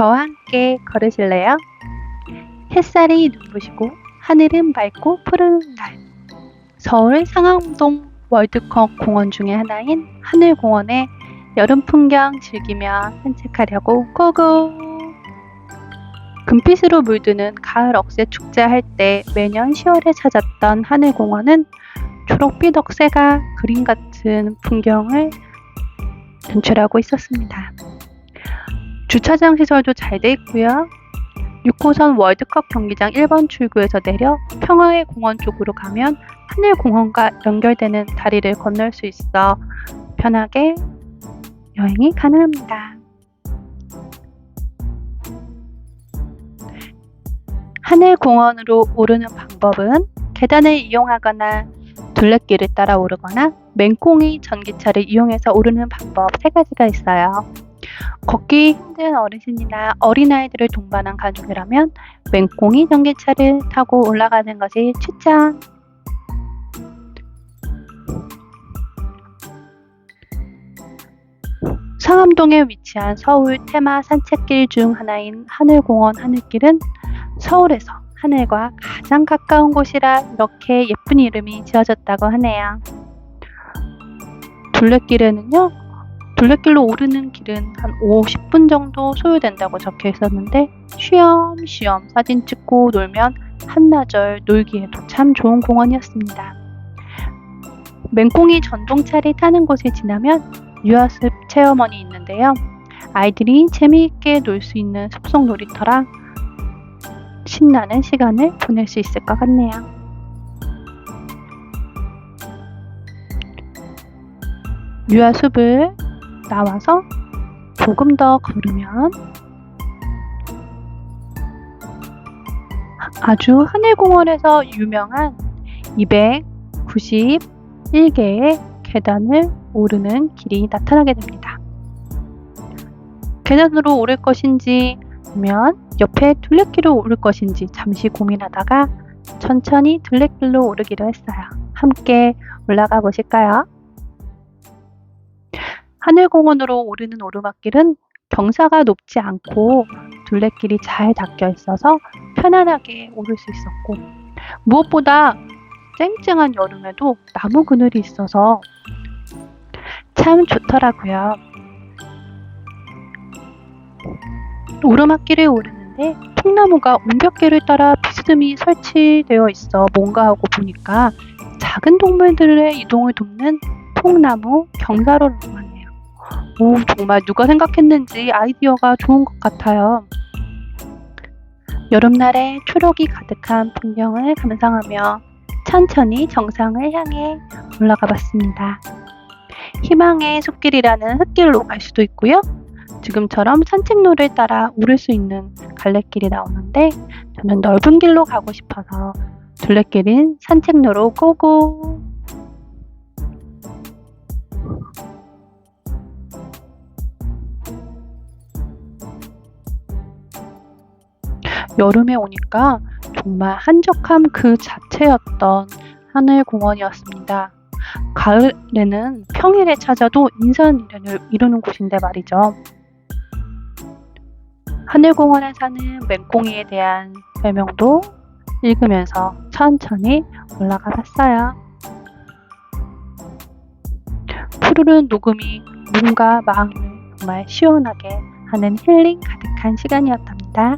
저와 함께 걸으실래요? 햇살이 눈부시고 하늘은 맑고 푸른 날. 서울 상암동 월드컵 공원 중의 하나인 하늘공원에 여름 풍경 즐기며 산책하려고 고고! 금빛으로 물드는 가을 억새 축제 할 때 매년 10월에 찾았던 하늘공원은 초록빛 억새가 그림 같은 풍경을 연출하고 있었습니다. 주차장 시설도 잘 돼 있고요. 6호선 월드컵 경기장 1번 출구에서 내려 평화의 공원 쪽으로 가면 하늘공원과 연결되는 다리를 건널 수 있어 편하게 여행이 가능합니다. 하늘공원으로 오르는 방법은 계단을 이용하거나 둘레길을 따라 오르거나 맹꽁이 전기차를 이용해서 오르는 방법 세 가지가 있어요. 걷기 힘든 어르신이나 어린아이들을 동반한 가족이라면 맹꽁이 전기차를 타고 올라가는 것이 추천! 상암동에 위치한 서울 테마 산책길 중 하나인 하늘공원 하늘길은 서울에서 하늘과 가장 가까운 곳이라 이렇게 예쁜 이름이 지어졌다고 하네요. 둘레길에는요, 둘레길로 오르는 길은 한 50분 정도 소요된다고 적혀 있었는데, 쉬엄쉬엄 사진 찍고 놀면 한나절 놀기에도 참 좋은 공원이었습니다. 맹꽁이 전동차를 타는 곳을 지나면 유아습 체험원이 있는데요. 아이들이 재미있게 놀 수 있는 숲속 놀이터라 신나는 시간을 보낼 수 있을 것 같네요. 유아숲을 나와서 조금 더 걸으면 아주 하늘공원에서 유명한 291개의 계단을 오르는 길이 나타나게 됩니다. 계단으로 오를 것인지 아니면 옆에 둘레길로 오를 것인지 잠시 고민하다가 천천히 둘레길로 오르기로 했어요. 함께 올라가 보실까요? 하늘공원으로 오르는 오르막길은 경사가 높지 않고 둘레길이 잘 닦여 있어서 편안하게 오를 수 있었고 무엇보다 쨍쨍한 여름에도 나무 그늘이 있어서 참 좋더라고요. 오르막길을 오르는데 통나무가 옹벽길을 따라 비스듬히 설치되어 있어 뭔가 하고 보니까 작은 동물들의 이동을 돕는 통나무 경사로만. 오, 정말 누가 생각했는지 아이디어가 좋은 것 같아요. 여름날에 초록이 가득한 풍경을 감상하며 천천히 정상을 향해 올라가 봤습니다. 희망의 숲길이라는 흙길로 갈 수도 있고요. 지금처럼 산책로를 따라 오를 수 있는 갈래길이 나오는데 저는 넓은 길로 가고 싶어서 둘레길인 산책로로 고고 여름에 오니까 정말 한적함 그 자체였던 하늘 공원이었습니다. 가을에는 평일에 찾아도 인산이련을 이루는 곳인데 말이죠. 하늘공원에 사는 맹꽁이에 대한 별명도 읽으면서 천천히 올라가 봤어요. 푸르른 녹음이 몸과 마음을 정말 시원하게 하는 힐링 가득한 시간이었답니다.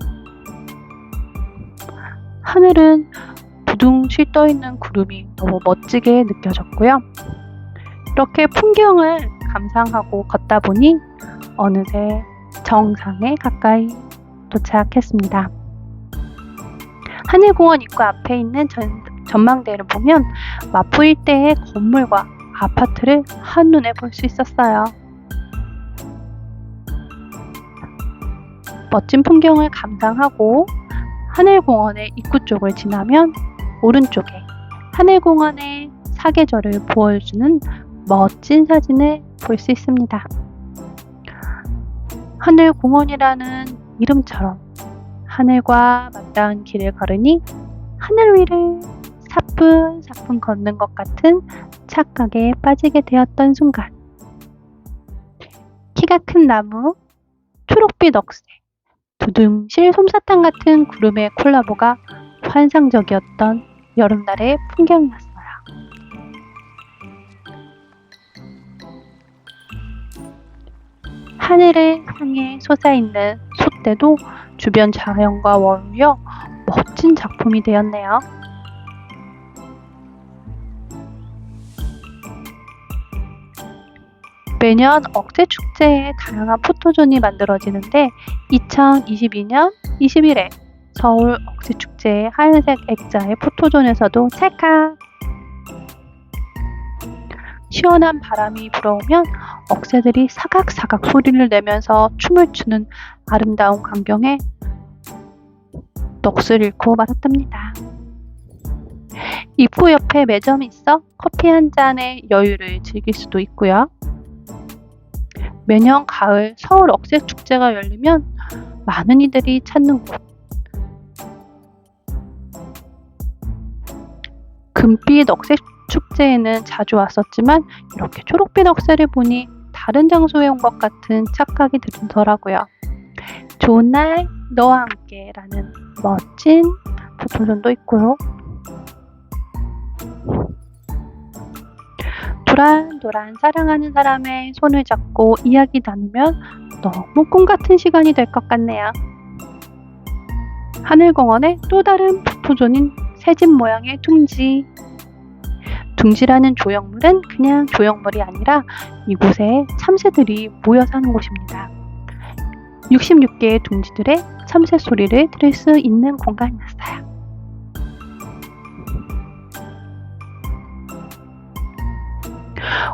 하늘은 부둥실 떠 있는 구름이 너무 멋지게 느껴졌고요. 이렇게 풍경을 감상하고 걷다 보니 어느새 정상에 가까이 도착했습니다. 하늘공원 입구 앞에 있는 전, 전망대를 보면 마포 일대의 건물과 아파트를 한눈에 볼 수 있었어요. 멋진 풍경을 감상하고 하늘공원의 입구 쪽을 지나면 오른쪽에 하늘공원의 사계절을 보여주는 멋진 사진을 볼 수 있습니다. 하늘공원이라는 이름처럼 하늘과 맞닿은 길을 걸으니 하늘 위를 사뿐사뿐 걷는 것 같은 착각에 빠지게 되었던 순간 키가 큰 나무, 초록빛 억새, 두둥실 솜사탕 같은 구름의 콜라보가 환상적이었던 여름날의 풍경이었어요. 하늘을 향해 솟아있는 솥대도 주변 자연과 어울려 멋진 작품이 되었네요. 매년 억새축제에 다양한 포토존이 만들어지는데 2022년 20일에 서울 억새축제의 하얀색 액자의 포토존에서도 찰칵! 시원한 바람이 불어오면 억새들이 사각사각 소리를 내면서 춤을 추는 아름다운 광경에 넋을 잃고 말았답니다. 입구 옆에 매점이 있어 커피 한 잔의 여유를 즐길 수도 있고요. 매년 가을 서울 억새 축제가 열리면 많은 이들이 찾는 곳. 금빛 억새 축제에는 자주 왔었지만 이렇게 초록빛 억새를 보니 다른 장소에 온 것 같은 착각이 들더라고요. 좋은 날 너와 함께라는 멋진 포토존도 있고요. 도란도란 사랑하는 사람의 손을 잡고 이야기 나누면 너무 꿈 같은 시간이 될 것 같네요. 하늘공원의 또 다른 포토존인 새집 모양의 둥지. 둥지라는 조형물은 그냥 조형물이 아니라 이곳에 참새들이 모여 사는 곳입니다. 66개의 둥지들의 참새 소리를 들을 수 있는 공간이었어요.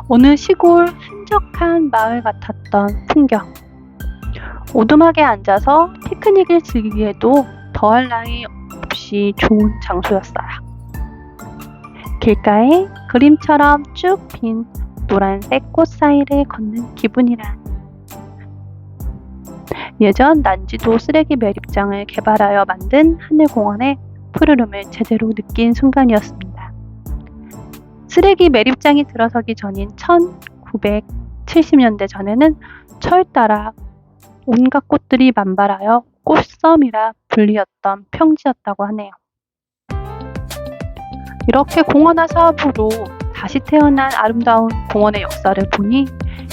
어느 시골 한적한 마을 같았던 풍경. 오두막에 앉아서 피크닉을 즐기기에도 더할 나위 없이 좋은 장소였어요. 길가에 그림처럼 쭉 핀 노란색 꽃 사이를 걷는 기분이란. 예전 난지도 쓰레기 매립장을 개발하여 만든 하늘공원의 푸르름을 제대로 느낀 순간이었습니다. 쓰레기 매립장이 들어서기 전인 1970년대 전에는 철 따라 온갖 꽃들이 만발하여 꽃섬이라 불리었던 평지였다고 하네요. 이렇게 공원화 사업으로 다시 태어난 아름다운 공원의 역사를 보니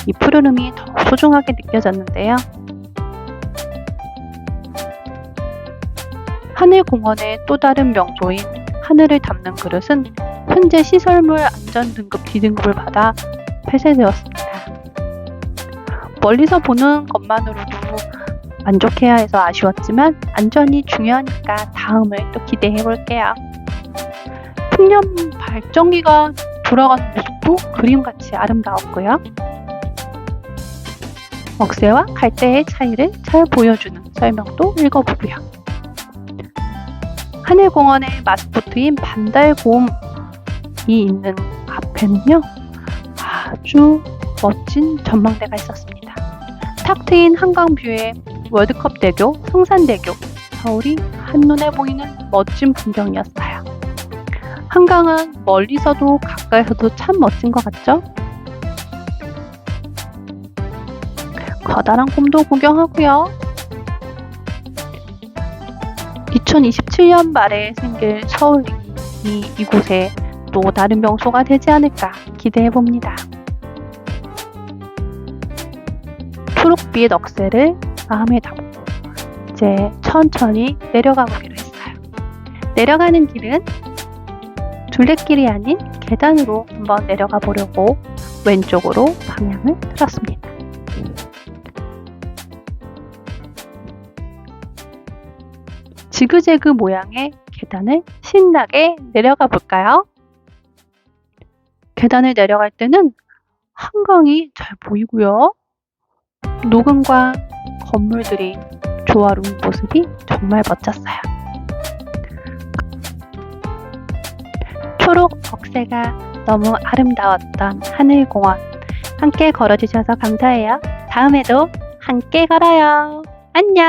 이 푸르름이 더 소중하게 느껴졌는데요. 하늘공원의 또 다른 명소인 하늘을 담는 그릇은 현재 시설물 안전 등급 D등급을 받아 폐쇄되었습니다. 멀리서 보는 것만으로도 만족해야 해서 아쉬웠지만 안전이 중요하니까 다음을 또 기대해 볼게요. 풍년 발전기가 돌아가는 모습도 그림같이 아름다웠고요. 억새와 갈대의 차이를 잘 보여주는 설명도 읽어보고요. 하늘공원의 마스코트인 반달곰이 있는 앞에는요, 아주 멋진 전망대가 있었습니다. 탁 트인 한강 뷰에 월드컵 대교, 성산대교, 서울이 한눈에 보이는 멋진 풍경이었어요. 한강은 멀리서도 가까이서도 참 멋진 것 같죠? 커다란 곰도 구경하고요. 2027년 말에 생길 서울이 이곳에 또 다른 명소가 되지 않을까 기대해 봅니다. 초록빛 억새를 마음에 담고 이제 천천히 내려가 보기로 했어요. 내려가는 길은 둘레길이 아닌 계단으로 한번 내려가 보려고 왼쪽으로 방향을 틀었습니다. 지그재그 모양의 계단을 신나게 내려가 볼까요? 계단을 내려갈 때는 한강이 잘 보이고요. 녹음과 건물들이 조화로운 모습이 정말 멋졌어요. 초록 벅새가 너무 아름다웠던 하늘공원 함께 걸어주셔서 감사해요. 다음에도 함께 걸어요. 안녕!